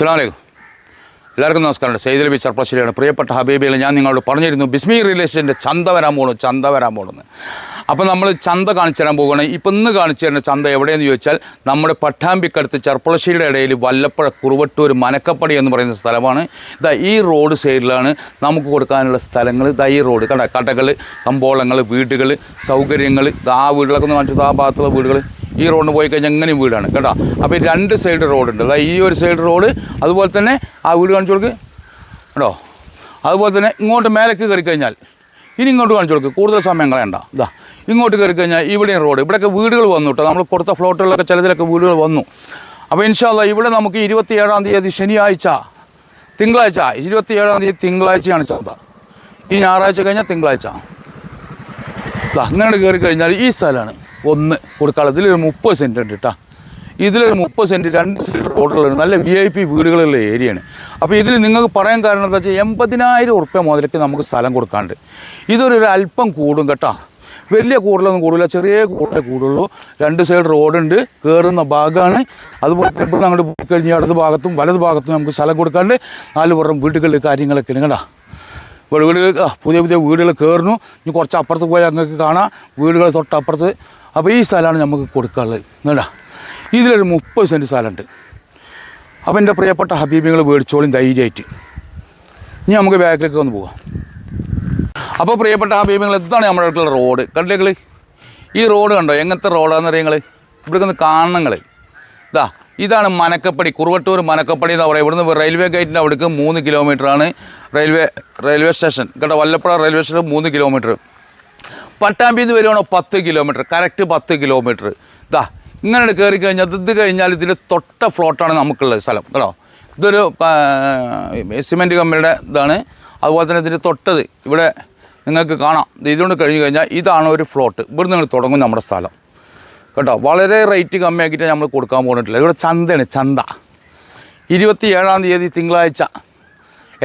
അസ്സലാമലൈക്കും. എല്ലാവർക്കും നമസ്കാരം. സെയ്ദ് ബി ചർപ്പശ്ശേരിയാണ് പ്രിയപ്പെട്ട ഹബീബിയിൽ ഞാൻ നിങ്ങളോട് പറഞ്ഞിരുന്നു ബിസ്മി റിലേഷന്റെ ചന്ത വരാൻ പോകണം ചന്ത വരാൻ പോകണമെന്ന് അപ്പോൾ നമ്മൾ ചന്ത കാണിച്ചു തരാൻ പോകുകയാണ് ഇപ്പം ഇന്ന് കാണിച്ചു തരുന്ന ചന്ത എവിടെയെന്ന് ചോദിച്ചാൽ നമ്മുടെ പട്ടാമ്പിക്കടുത്ത് ചെർപ്പളശ്ശേരിയുടെ ഇടയിൽ വല്ലപ്പുഴ കുറുവട്ടൂർ മനക്കപ്പടി എന്ന് പറയുന്ന സ്ഥലമാണ്. ഇതാ ഈ റോഡ് സൈഡിലാണ് നമുക്ക് കൊടുക്കാനുള്ള സ്ഥലങ്ങൾ. ഇതാ ഈ റോഡ്. കണ്ട? കടകൾ കമ്പോളങ്ങൾ വീടുകൾ സൗകര്യങ്ങൾ ഇതാ ആ വീടുകളൊക്കെ ഒന്ന് കാണിച്ചു ആ ഭാഗത്തുള്ള വീടുകൾ. ഈ റോഡിന് പോയി കഴിഞ്ഞാൽ എങ്ങനെയും വീടാണ് കേട്ടോ? അപ്പോൾ രണ്ട് സൈഡ് റോഡുണ്ട് അതായത് ഈ ഒരു സൈഡ് റോഡ് അതുപോലെ തന്നെ ആ വീട് കാണിച്ചു കൊടുക്ക്. കേട്ടോ? അതുപോലെ തന്നെ ഇങ്ങോട്ട് മേലേക്ക് കയറി കഴിഞ്ഞാൽ ഇനി ഇങ്ങോട്ട് കാണിച്ചു കൊടുക്ക്. കൂടുതൽ സമയം കളയണ്ട. ഇതാ ഇങ്ങോട്ട് കയറി കഴിഞ്ഞാൽ ഇവിടെയും റോഡ് ഇവിടെയൊക്കെ വീടുകൾ വന്നു കേട്ടോ. നമ്മൾ കൊടുത്ത ഫ്ലോട്ടുകളിലൊക്കെ ചിലതിലൊക്കെ വീടുകൾ വന്നു. അപ്പോൾ ഇൻഷാല്ല ഇവിടെ നമുക്ക് ഇരുപത്തി ഏഴാം തീയതി ശനിയാഴ്ച തിങ്കളാഴ്ച ഇരുപത്തി ഏഴാം തീയതി തിങ്കളാഴ്ചയാണ് ചന്ത ഈ ഞായറാഴ്ച കഴിഞ്ഞാൽ തിങ്കളാഴ്ച. ദാ ഇങ്ങനെ കയറി കഴിഞ്ഞാൽ ഈ സ്ഥലമാണ്. ഒന്ന് കൊടുക്കാനുള്ളത്. ഇതിലൊരു മുപ്പത് സെന്റ് ഉണ്ട് കേട്ടോ. ഇതിലൊരു മുപ്പത് സെന്റ് രണ്ട് സെന്റ് റോഡുകളുണ്ട് നല്ല വി ഐ പി വീടുകളുള്ള ഏരിയയാണ്. അപ്പോൾ ഇതിൽ നിങ്ങൾക്ക് പറയാൻ കാരണം എന്താ വെച്ചാൽ എൺപതിനായിരം ഉറുപ്പ്യ മുതലേക്ക് നമുക്ക് സ്ഥലം കൊടുക്കാണ്ട് ഇതൊരു അല്പം കൂടും കേട്ടോ. വലിയ കൂടുതലൊന്നും കൂടില്ല. ചെറിയ കൂടുതലേ കൂടുള്ളൂ. രണ്ട് സൈഡ് റോഡുണ്ട് കയറുന്ന ഭാഗമാണ് അതുപോലെ ഇപ്പോൾ അങ്ങോട്ട് പോയി കഴിഞ്ഞാൽ ഇടത് ഭാഗത്തും വലത് ഭാഗത്തും നമുക്ക് സ്ഥലം കൊടുക്കാണ്ട് നാല് പുറം വീടുകളിൽ കാര്യങ്ങളൊക്കെ ഉണ്ട് കേട്ടോ. വീടുകൾ പുതിയ പുതിയ വീടുകൾ കയറുന്നു ഇനി കുറച്ച് അപ്പുറത്ത് പോയാൽ ഞങ്ങൾക്ക് കാണാം. വീടുകൾ തൊട്ടപ്പുറത്ത് അപ്പോൾ ഈ സ്ഥലമാണ് നമുക്ക് കൊടുക്കാനുള്ളത്. എന്നാ ഇതിലൊരു മുപ്പത് സെന്റ് സ്ഥലമുണ്ട്. അപ്പോൾ എന്റെ പ്രിയപ്പെട്ട ഹബീബികൾ മേടിച്ചോളും ധൈര്യമായിട്ട്. ഇനി നമുക്ക് ബാക്കിലേക്ക് ഒന്ന് പോവാം. അപ്പോൾ പ്രിയപ്പെട്ട ഹബീബികൾ എന്താണ് നമ്മുടെ അടുത്തുള്ള റോഡ്. കണ്ടില്ലേ ഈ റോഡ് കണ്ടോ? എങ്ങനത്തെ റോഡാണെന്ന് നിങ്ങൾ ഇവിടെ ഒന്ന് കാണണങ്ങൾ ഇതാ ഇതാണ് മനക്കപ്പടി കുറുവട്ടൂർ മനക്കപ്പടി എന്ന് പറയുക. ഇവിടുന്ന് റെയിൽവേ ഗേറ്റിന്റെ അവിടേക്ക് മൂന്ന് കിലോമീറ്ററാണ് റെയിൽവേ റെയിൽവേ സ്റ്റേഷൻ. കേട്ടോ വല്ലപ്പുഴ റെയിൽവേ സ്റ്റേഷൻ മൂന്ന് കിലോമീറ്റർ. പട്ടാമ്പിയിൽ നിന്ന് വരുവാണോ പത്ത് കിലോമീറ്റർ? കറക്റ്റ് പത്ത് കിലോമീറ്റർ. ഇതാ ഇങ്ങനെ കയറി കഴിഞ്ഞാൽ ഇത് കഴിഞ്ഞാൽ ഇതിന്റെ തൊട്ട ഫ്ലോട്ടാണ് നമുക്കുള്ളത് സ്ഥലം കേട്ടോ? ഇതൊരു സിമെന്റ് കമ്പനിയുടെ ഇതാണ്. അതുപോലെ തന്നെ ഇതിന്റെ തൊട്ടത് ഇവിടെ നിങ്ങൾക്ക് കാണാം. ഇത് ഇതുകൊണ്ട് കഴിഞ്ഞ് കഴിഞ്ഞാൽ ഇതാണ് ഒരു ഫ്ലോട്ട്. ഇവിടെ നിങ്ങൾ തുടങ്ങും നമ്മുടെ സ്ഥലം. കേട്ടോ വളരെ റേറ്റ് കമ്മിയാക്കിയിട്ട് നമ്മൾ കൊടുക്കാൻ പോകണിട്ടില്ല ഇവിടെ ചന്തയാണ് ചന്ത. ഇരുപത്തി ഏഴാം തീയതി തിങ്കളാഴ്ച.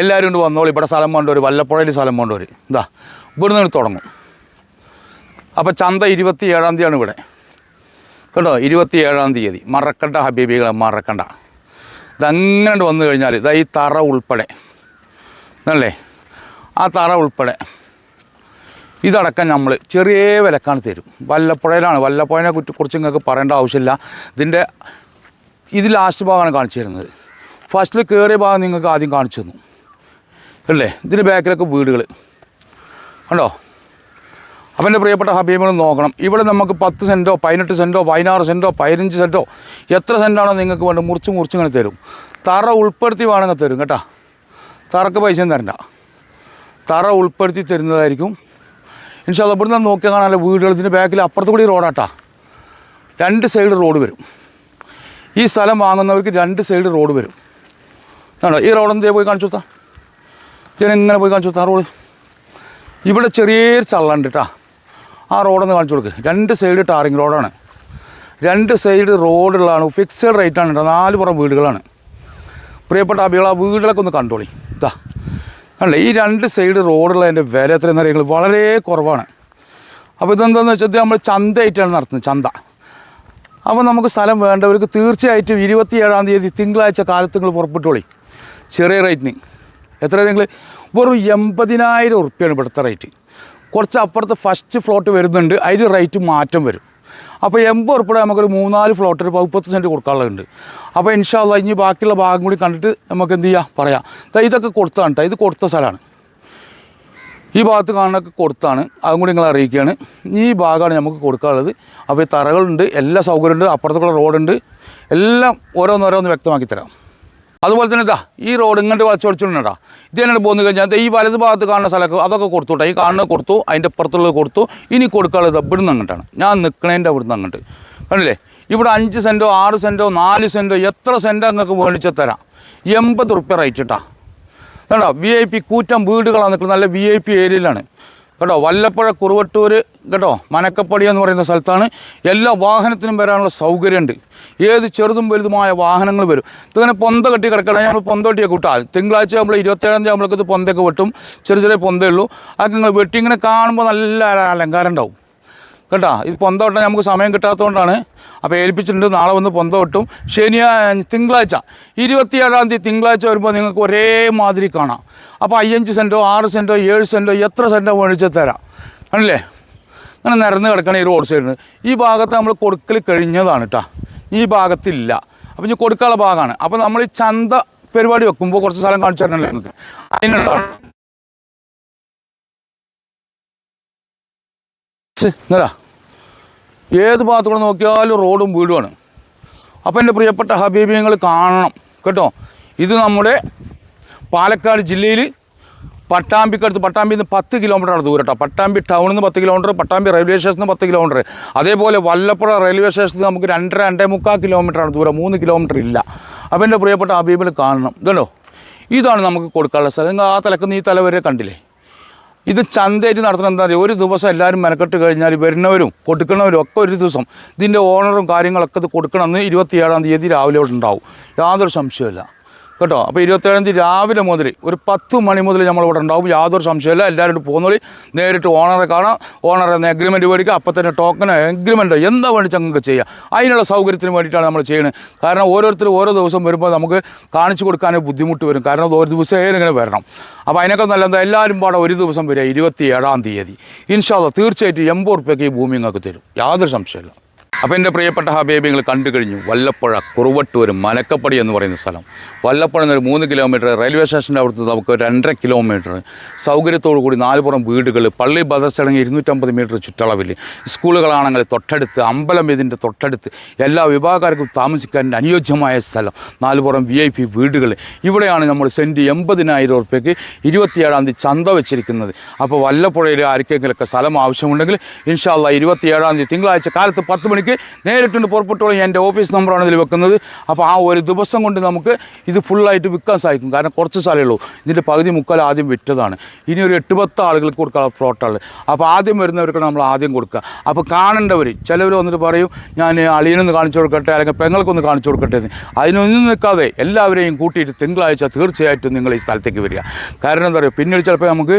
എല്ലാവരും കൊണ്ട് വന്നോളൂ. ഇവിടെ സ്ഥലം കൊണ്ടുവരും വല്ലപ്പുഴയിൽ സ്ഥലം കൊണ്ടുവരും ഇതാ ഇവിടെ നിങ്ങൾ തുടങ്ങും. അപ്പോൾ ചന്ത ഇരുപത്തി ഏഴാം തീയതിയാണ് ഇവിടെ. കേട്ടോ? ഇരുപത്തി ഏഴാം തീയതി. മറക്കണ്ട ഹബീബികളെ മറക്കണ്ട. ഇതങ്ങനെ വന്നു കഴിഞ്ഞാൽ ഇതാ ഈ തറ ഉൾപ്പെടെ. അല്ലേ ആ തറ ഉൾപ്പെടെ. ഇതടക്കം നമ്മൾ ചെറിയ വിലക്കാണ് തരും. വല്ലപ്പുഴയിലാണ്. വല്ലപ്പുഴനെ കുറ്റി കുറിച്ച് നിങ്ങൾക്ക് പറയേണ്ട ആവശ്യമില്ല. ഇതിന്റെ ഇത് ലാസ്റ്റ് ഭാഗമാണ് കാണിച്ചു തരുന്നത്. ഫസ്റ്റിൽ കയറിയ ഭാഗം നിങ്ങൾക്ക് ആദ്യം കാണിച്ചു തന്നു. അല്ലേ? ഇതിന്റെ ബാക്കിലൊക്കെ വീടുകൾ കണ്ടോ? അപ്പം എന്റെ പ്രിയപ്പെട്ട ഹബീബുകൾ നോക്കണം. ഇവിടെ നമുക്ക് പത്ത് സെന്റോ പതിനെട്ട് സെന്റോ പതിനാറ് സെന്റോ പതിനഞ്ച് സെന്റോ എത്ര സെന്റാണോ നിങ്ങൾക്ക് വേണ്ടത് മുറിച്ച് മുറിച്ച് ഇങ്ങനെ തരും. തറ ഉൾപ്പെടുത്തി വേണമെങ്കിൽ തരും കേട്ടോ. തറക്ക് പൈസയും തരണ്ട. തറ ഉൾപ്പെടുത്തി തരുന്നതായിരിക്കും. ഇൻഷാല്ല ഇവിടുന്ന് നോക്കിയാൽ കാണാൻ വീടുകൾ ഇതിന്റെ ബാക്കിൽ അപ്പുറത്ത് കൂടി റോഡാട്ടാ രണ്ട് സൈഡ് റോഡ് വരും. ഈ സ്ഥലം വാങ്ങുന്നവർക്ക് രണ്ട് സൈഡ് റോഡ് വരും. ആണോ ഈ റോഡ് എന്തേ പോയി കാണിച്ചു കൊടുത്താ? ഞാൻ ഇങ്ങനെ പോയി കാണിച്ചു കൊടുത്താ? റോഡ് ഇവിടെ ചെറിയൊരു ചള്ളണ്ട് കേട്ടോ. ആ റോഡൊന്ന് കാണിച്ചു കൊടുക്ക്. രണ്ട് സൈഡ് ടാറിങ് റോഡാണ്. രണ്ട് സൈഡ് റോഡുകളാണ്. ഫിക്സഡ് റേറ്റാണ് കേട്ടോ നാല് പുറം വീടുകളാണ്. പ്രിയപ്പെട്ട അഭികൾ ആ വീടുകളൊക്കെ ഒന്ന് കണ്ടോളി. ഇതാ കണ്ടേ? ഈ രണ്ട് സൈഡ് റോഡുള്ളതിന്റെ വില എത്രയെന്ന് അറിയുന്നത് വളരെ കുറവാണ്. അപ്പോൾ ഇതെന്താണെന്ന് വെച്ചാൽ നമ്മൾ ചന്തയായിട്ടാണ് നടത്തുന്നത് ചന്ത. അപ്പോൾ നമുക്ക് സ്ഥലം വേണ്ടവർക്ക് തീർച്ചയായിട്ടും ഇരുപത്തി ഏഴാം തീയതി തിങ്കളാഴ്ച കാലത്ത് നിങ്ങൾ പുറപ്പെട്ടോളി. ചെറിയ റേറ്റിന് എത്ര നിങ്ങൾ വെറും എൺപതിനായിരം ഉറുപ്പ്യാണ് ഇവിടുത്തെ റേറ്റ് കുറച്ച് അപ്പുറത്ത് ഫസ്റ്റ് ഫ്ലോട്ട് വരുന്നുണ്ട് അതിന് റേറ്റ് മാറ്റം വരും. അപ്പോൾ എൺപത് ഉറപ്പിടെ നമുക്കൊരു മൂന്നാൽ ഫ്ലോട്ട് ഒരു മുപ്പത്തി സെന്റ് കൊടുക്കാനുള്ളതുണ്ട്. അപ്പോൾ ഇൻഷാല്ല ഇനി ബാക്കിയുള്ള ഭാഗം കൂടി കണ്ടിട്ട് നമുക്ക് എന്ത് ചെയ്യാം പറയാം. ഇതൊക്കെ കൊടുത്താണ് ഇത് കൊടുത്ത സ്ഥലമാണ്. ഈ ഭാഗത്ത് കാണാനൊക്കെ കൊടുത്താണ്. അതും കൂടി നിങ്ങൾ അറിയിക്കുകയാണ്. ഈ ഭാഗമാണ് നമുക്ക് കൊടുക്കാനുള്ളത്. അപ്പോൾ ഈ തറകളുണ്ട് എല്ലാ സൗകര്യമുണ്ട് അപ്പുറത്തുള്ള റോഡുണ്ട് എല്ലാം ഓരോന്നോരോന്ന് വ്യക്തമാക്കി തരാം. അതുപോലെ തന്നെ ഇതാ ഈ റോഡ് ഇങ്ങോട്ട് വളച്ചൊടിച്ചിട്ടുണ്ടാ ഇത് തന്നെയാണ് പോന്നു കഴിഞ്ഞാൽ ഈ വലത് ഭാഗത്ത് കാണുന്ന സ്ഥലമൊക്കെ അതൊക്കെ കൊടുത്തു കേട്ടോ ഈ കാണുന്നത് കൊടുത്തു അതിന്റെ അപ്പുറത്തുള്ളത് കൊടുത്തു. ഇനി കൊടുക്കാനുള്ളത് ഇവിടുന്ന് അങ്ങോട്ടാണ്. ഞാൻ നിൽക്കണേന്റെ അവിടുന്ന് അങ്ങോട്ട്. കണ്ടില്ലേ? ഇവിടെ അഞ്ച് സെന്റോ ആറ് സെന്റോ നാല് സെന്റോ എത്ര സെന്റോ നിങ്ങൾക്ക് മേടിച്ച് തരാം. എൺപത് റുപ്യ റേറ്റ് ഇട്ടാ. കേട്ടോ വി ഐ പി കൂറ്റം വീടുകളാണ് നിൽക്കുന്നത്. നല്ല വി ഐ പി ഏരിയയിലാണ് കേട്ടോ വല്ലപ്പുഴ കുറുവട്ടൂർ കേട്ടോ മനക്കപ്പടി എന്ന് പറയുന്ന സ്ഥലത്താണ് എല്ലാ വാഹനത്തിനും വരാനുള്ള സൗകര്യമുണ്ട്. ഏത് ചെറുതും വലുതുമായ വാഹനങ്ങൾ വരും. ഇതിങ്ങനെ പൊന്ത കെട്ടി കിടക്കണം നമ്മൾ പൊന്ത കെട്ടിയ വിട്ടാൽ തിങ്കളാഴ്ച നമ്മൾ ഇരുപത്തേഴാം തീയതി നമ്മൾക്ക് ഇത് പൊന്തയൊക്കെ വെട്ടും. ചെറിയ ചെറിയ പൊന്തേ ഉള്ളൂ. അതൊക്കെ നിങ്ങൾ വെട്ടി ഇങ്ങനെ കാണുമ്പോൾ നല്ല അലങ്കാരം ഉണ്ടാവും. കേട്ടോ ഇത് പൊന്ത വെട്ടാൻ നമുക്ക് സമയം കിട്ടാത്തതുകൊണ്ടാണ് അപ്പോൾ ഏൽപ്പിച്ചിട്ടുണ്ട്. നാളെ വന്ന് പൊന്ത കിട്ടും ശനിയാ തിങ്കളാഴ്ച. ഇരുപത്തിയേഴാം തീയതി തിങ്കളാഴ്ച വരുമ്പോൾ നിങ്ങൾക്ക് ഒരേ മാതിരി കാണാം. അപ്പോൾ അയ്യഞ്ച് സെന്റോ ആറ് സെന്റോ ഏഴ് സെന്റോ എത്ര സെന്റോ മേടിച്ച് തരാം. ആണല്ലേ? അങ്ങനെ നിരന്ന് കിടക്കണ ഈ റോഡ് സൈഡിന്. ഈ ഭാഗത്ത് നമ്മൾ കൊടുക്കൽ കഴിഞ്ഞതാണ് കേട്ടോ ഈ ഭാഗത്തില്ല. അപ്പം ഇനി കൊടുക്കാനുള്ള ഭാഗമാണ് അപ്പോൾ നമ്മൾ ഈ ചന്ത പരിപാടി വെക്കുമ്പോൾ കുറച്ച് സ്ഥലം കാണിച്ചു തരണമല്ലോ നിങ്ങൾക്ക് അതിനുള്ള ഇന്നലാ ഏത് ഭാഗത്തൂടെ നോക്കിയാലും റോഡും വീടുമാണ്. അപ്പോൾ എന്റെ പ്രിയപ്പെട്ട ഹബീബിയങ്ങൾ കാണണം. കേട്ടോ? ഇത് നമ്മുടെ പാലക്കാട് ജില്ലയിൽ പട്ടാമ്പിക്കടുത്ത് പട്ടാമ്പിയിൽ നിന്ന് പത്ത് കിലോമീറ്ററാണ് ദൂരം കേട്ടോ. പട്ടാമ്പി ടൗണിൽ നിന്ന് പത്ത് കിലോമീറ്റർ പട്ടാമ്പി റെയിൽവേ സ്റ്റേഷനിൽ നിന്ന് പത്ത് കിലോമീറ്റർ അതേപോലെ വല്ലപ്പുഴ റെയിൽവേ സ്റ്റേഷനിൽ നമുക്ക് രണ്ടര രണ്ടേ മുക്കാൽ കിലോമീറ്ററാണ് ദൂരം. മൂന്ന് കിലോമീറ്റർ ഇല്ല. അപ്പോൾ എന്റെ പ്രിയപ്പെട്ട ഹബീബിൽ കാണണം. ഇതല്ലോ? ഇതാണ് നമുക്ക് കൊടുക്കാനുള്ള സ്ഥലം. ആ തലക്ക് ഈ തല വരെ കണ്ടില്ലേ? ഇത് ചന്തയായിട്ട് നടത്തണം എന്താ പറയുക ഒരു ദിവസം എല്ലാവരും മെനക്കെട്ട് കഴിഞ്ഞാൽ വരുന്നവരും കൊടുക്കുന്നവരും ഒക്കെ ഒരു ദിവസം ഇതിന്റെ ഓണറും കാര്യങ്ങളൊക്കെ ഇത് കൊടുക്കണമെന്ന് ഇരുപത്തിയേഴാം തീയതി രാവിലെ ഇവിടെ ഉണ്ടാവും. യാതൊരു സംശയമില്ല കേട്ടോ? അപ്പോൾ ഇരുപത്തേഴാം തീയതി രാവിലെ മുതൽ ഒരു പത്ത് മണി മുതൽ നമ്മൾ ഇവിടെ ഉണ്ടാവും. യാതൊരു സംശയമില്ല എല്ലാവരും പോകുന്നോളി നേരിട്ട് ഓണറെ കാണാം. ഓണറെ എഗ്രിമെന്റ് മേടിക്കുക. അപ്പം തന്നെ ടോക്കനോ എഗ്രിമെന്റോ എന്താ വേണ്ടിച്ച് ചങ്ങൾക്ക് ചെയ്യാം? അതിനുള്ള സൗകര്യത്തിന് വേണ്ടിയിട്ടാണ് നമ്മൾ ചെയ്യുന്നത്. കാരണം ഓരോരുത്തർ ഓരോ ദിവസം വരുമ്പോൾ നമുക്ക് കാണിച്ചു കൊടുക്കാനേ ബുദ്ധിമുട്ട് വരും. കാരണം ഒരു ദിവസം ഇങ്ങനെ വരണം. അപ്പോൾ അതിനൊക്കെ നല്ല എന്താ എല്ലാവരും പാടെ ഒരു ദിവസം വരിക. ഇരുപത്തി ഏഴാം തീയതി ഇൻഷാല്ല തീർച്ചയായിട്ടും എൺപത് റുപ്യക്ക് ഈ ഭൂമി നിങ്ങൾക്ക് തരും. യാതൊരു സംശയമില്ല അപ്പോൾ എന്റെ പ്രിയപ്പെട്ട ഹബീബിങ്ങൾ കണ്ടു കഴിഞ്ഞു. വല്ലപ്പുഴ കുറുവട്ടൂർ മനക്കപ്പടി എന്ന് പറയുന്ന സ്ഥലം. വല്ലപ്പുഴ എന്നൊരു മൂന്ന് കിലോമീറ്റർ റെയിൽവേ സ്റ്റേഷന്റെ അവിടുത്തെ നമുക്ക് രണ്ടര കിലോമീറ്റർ സൗകര്യത്തോടു കൂടി നാലുപുറം വീടുകൾ പള്ളി ബദർസ് അടങ്ങി ഇരുന്നൂറ്റമ്പത് മീറ്റർ ചുറ്റളവിൽ സ്കൂളുകളാണെങ്കിൽ തൊട്ടടുത്ത് അമ്പലം ഇതിന്റെ തൊട്ടടുത്ത്. എല്ലാ വിഭാഗക്കാർക്കും താമസിക്കാൻ അനുയോജ്യമായ സ്ഥലം. നാലുപുറം വി ഐ പി വീടുകൾ. ഇവിടെയാണ് നമ്മൾ സെന്റ് എൺപതിനായിരം ഉറുപ്പ്യക്ക് ഇരുപത്തിയേഴാം തീയതി ചന്ത വെച്ചിരിക്കുന്നത്. അപ്പോൾ വല്ലപ്പുഴയിൽ ആർക്കെങ്കിലൊക്കെ സ്ഥലം ആവശ്യമുണ്ടെങ്കിൽ ഇൻഷാല്ല ഇരുപത്തിയേഴാം തീയതി തിങ്കളാഴ്ച കാലത്ത് പത്ത് മണിക്ക് നേരിട്ടുണ്ട് പുറപ്പെട്ടോളം. എന്റെ ഓഫീസ് നമ്പറാണ് ഇതിൽ വെക്കുന്നത്. അപ്പോൾ ആ ഒരു ദിവസം കൊണ്ട് നമുക്ക് ഇത് ഫുള്ളായിട്ട് വിൽക്കാൻ സാധിക്കും. കാരണം കുറച്ച് സ്ഥലമേ ഉള്ളൂ. ഇതിന്റെ പകുതി മുക്കാൽ ആദ്യം വിറ്റതാണ്. ഇനി ഒരു എട്ട് പത്ത് ആളുകൾക്ക് കൊടുക്കാം ഫ്ലോട്ടാണ് അപ്പോൾ ആദ്യം വരുന്നവർക്ക് നമ്മൾ ആദ്യം കൊടുക്കുക. അപ്പോൾ കാണേണ്ടവർ ചിലവർ വന്നിട്ട് പറയും ഞാൻ അളിയനൊന്ന് കാണിച്ചു കൊടുക്കട്ടെ അല്ലെങ്കിൽ പെങ്ങൾക്കൊന്ന് കാണിച്ചു കൊടുക്കട്ടെ എന്ന്. അതിനൊന്നും നിൽക്കാതെ എല്ലാവരെയും കൂട്ടിയിട്ട് തിങ്കളാഴ്ച തീർച്ചയായിട്ടും നിങ്ങൾ ഈ സ്ഥലത്തേക്ക് വരിക. കാരണം എന്താ പറയുക പിന്നീട് ചിലപ്പോൾ നമുക്ക്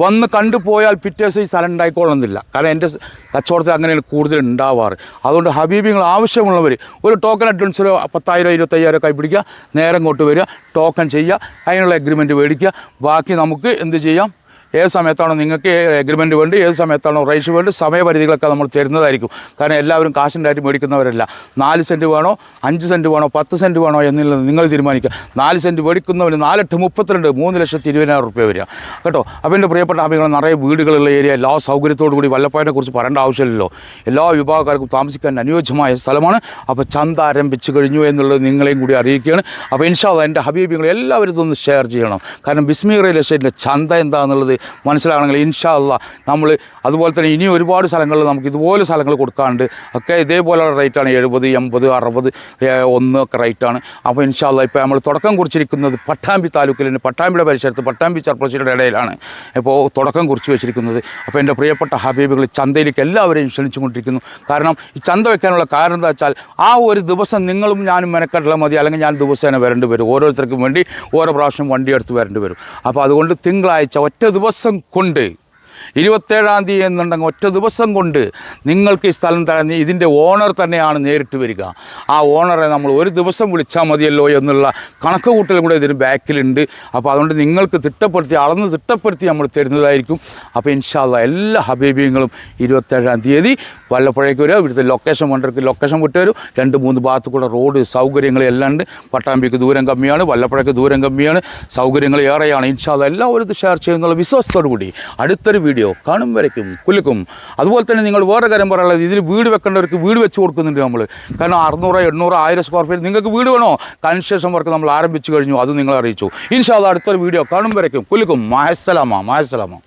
വന്ന് കണ്ടുപോയാൽ പിറ്റേ ദിവസം ഈ സ്ഥലം ഉണ്ടായിക്കൊള്ളുന്നില്ല കാരണം എന്റെ കച്ചവടത്തിൽ അങ്ങനെയാണ് കൂടുതൽ ഉണ്ടാവാറ്. അതുകൊണ്ട് ഹബീബിങ്ങൾ ആവശ്യമുള്ളവർ ഒരു ടോക്കൺ അഡ്വാൻസ് ഒരു പത്തായിരം ഇരുപത്തയ്യായിരം ഒക്കെ പിടിക്കുക നേരം കൊണ്ട് വരിക ടോക്കൺ ചെയ്യുക അതിനുള്ള എഗ്രിമെന്റ് മേടിക്കുക. ബാക്കി നമുക്ക് എന്ത് ചെയ്യാം? ഏത് സമയത്താണോ നിങ്ങൾക്ക് എഗ്രിമെന്റ് വേണ്ടി ഏത് സമയത്താണോ റൈസ് വേണ്ടി സമയപരിധികളൊക്കെ നമ്മൾ തരുന്നതായിരിക്കും. കാരണം എല്ലാവരും കാശിന്റെ ആയിട്ട് മേടിക്കുന്നവരല്ല. നാല് സെന്റ് വേണോ അഞ്ച് സെന്റ് വേണോ പത്ത് സെന്റ് വേണോ എന്നുള്ളത് നിങ്ങൾ തീരുമാനിക്കുക. നാല് സെന്റ് മേടിക്കുന്നവന് നാലെട്ട് മുപ്പത്തിരണ്ട് മൂന്ന് ലക്ഷത്തി ഇരുപതിനായിരം റുപ്യ വരിക. കേട്ടോ? അപ്പോൾ എന്റെ പ്രിയപ്പെട്ട ആളുകൾ നിറയെ വീടുകളുള്ള ഏരിയ എല്ലാ സൗകര്യത്തോടു കൂടി വല്ലപ്പായനെ കുറിച്ച് പറയേണ്ട ആവശ്യമില്ലല്ലോ. എല്ലാ വിഭാഗക്കാർക്കും താമസിക്കാൻ അനുയോജ്യമായ സ്ഥലമാണ്. അപ്പോൾ ചന്ത ആരംഭിച്ചു കഴിഞ്ഞു എന്നുള്ളത് നിങ്ങളെയും കൂടി അറിയിക്കുകയാണ്. അപ്പോൾ ഇൻഷാല്ല എന്റെ ഹബീബികൾ എല്ലാവരും ഇതൊന്ന് ഷെയർ ചെയ്യണം. കാരണം ബിസ്മി റിയൽ എസ്റ്റേറ്റിന്റെ ചന്ത എന്താണെന്നുള്ളത് മനസ്സിലാകണമെങ്കിൽ ഇൻഷാ അല്ല നമ്മൾ അതുപോലെ തന്നെ ഇനി ഒരുപാട് സ്ഥലങ്ങളിൽ നമുക്ക് ഇതുപോലെ സ്ഥലങ്ങൾ കൊടുക്കാണ്ട് ഒക്കെ ഇതേപോലെയുള്ള റേറ്റാണ് എഴുപത് എൺപത് അറുപത് ഒന്ന് ഒക്കെ റേറ്റാണ് അപ്പോൾ ഇൻഷാ അല്ല ഇപ്പോൾ നമ്മൾ തുടക്കം കുറിച്ചിരിക്കുന്നത് പട്ടാമ്പി താലൂക്കിൽ പട്ടാമ്പിയുടെ പരിസരത്ത് പട്ടാമ്പി ചർപ്പശിയുടെ ഇടയിലാണ് ഇപ്പോൾ തുടക്കം കുറിച്ച് വെച്ചിരിക്കുന്നത്. അപ്പോൾ എന്റെ പ്രിയപ്പെട്ട ഹബീബുകൾ ചന്തയിലേക്ക് എല്ലാവരെയും ക്ഷണിച്ചു കൊണ്ടിരിക്കുന്നു കാരണം ഈ ചന്ത വെക്കാനുള്ള കാരണം എന്താ വെച്ചാൽ ആ ഒരു ദിവസം നിങ്ങളും ഞാനും മെനക്കെട്ടുള്ള മതി അല്ലെങ്കിൽ ഞാൻ ദിവസേന വരേണ്ടി വരും. ഓരോരുത്തർക്കും വേണ്ടി ഓരോ പ്രാവശ്യം വണ്ടി എടുത്ത് വരേണ്ടി വരും. അപ്പോൾ അതുകൊണ്ട് തിങ്കളാഴ്ച ഒറ്റ ദിവസം കൊണ്ട് ഇരുപത്തേഴാം തീയതി എന്നുണ്ടെങ്കിൽ ഒറ്റ ദിവസം കൊണ്ട് നിങ്ങൾക്ക് ഈ സ്ഥലം തന്നെ ഇതിന്റെ ഓണർ തന്നെയാണ് നേരിട്ട് വരിക. ആ ഓണറെ നമ്മൾ ഒരു ദിവസം വിളിച്ചാൽ മതിയല്ലോ എന്നുള്ള കണക്ക് കൂട്ടൽ കൂടെ ഇതിന് ബാക്കിലുണ്ട്. അപ്പോൾ അതുകൊണ്ട് നിങ്ങൾക്ക് തിട്ടപ്പെടുത്തി അളന്ന് തിട്ടപ്പെടുത്തി നമ്മൾ തരുന്നതായിരിക്കും. അപ്പോൾ ഇൻഷാല്ല എല്ലാ ഹബീബിയങ്ങളും ഇരുപത്തേഴാം തീയതി വല്ലപ്പുഴയ്ക്ക് വരിക. ഇവിടുത്തെ ലൊക്കേഷൻ കൊണ്ടിരിക്കും ലൊക്കേഷൻ വിട്ട് വരും. രണ്ട് മൂന്ന് ഭാഗത്ത് കൂടെ റോഡ് സൗകര്യങ്ങൾ എല്ലാം ഉണ്ട്. പട്ടാമ്പിക്ക് ദൂരം കമ്മിയാണ് വല്ലപ്പുഴയ്ക്ക് ദൂരം കമ്മിയാണ്. സൗകര്യങ്ങൾ ഏറെയാണ്. ഇൻഷാല്ല എല്ലാവരും ഷെയർ ചെയ്യുന്നുള്ള വിശ്വാസത്തോടു കൂടി അടുത്തൊരു വീഡിയോ കാണും വരയ്ക്കും കുലുക്കും അതുപോലെ തന്നെ നിങ്ങൾ വേറെ കാര്യം പറയാനുള്ളത് ഇതിൽ വീട് വെക്കേണ്ടവർക്ക് വീട് വെച്ച് കൊടുക്കുന്നുണ്ട് നമ്മൾ കാരണം അറുന്നൂറ് എണ്ണൂറ് ആയിരം സ്ക്വയർ ഫീറ്റ് നിങ്ങൾക്ക് വീട് വേണോ? കൺസ്ട്രക്ഷൻ വർക്ക് നമ്മൾ ആരംഭിച്ചു കഴിഞ്ഞു അത് നിങ്ങൾ അറിയിച്ചു. ഇൻഷാല്ല അടുത്തൊരു വീഡിയോ കാണും വരയ്ക്കും കുലുക്കും മായസലാമ മായസലാമ.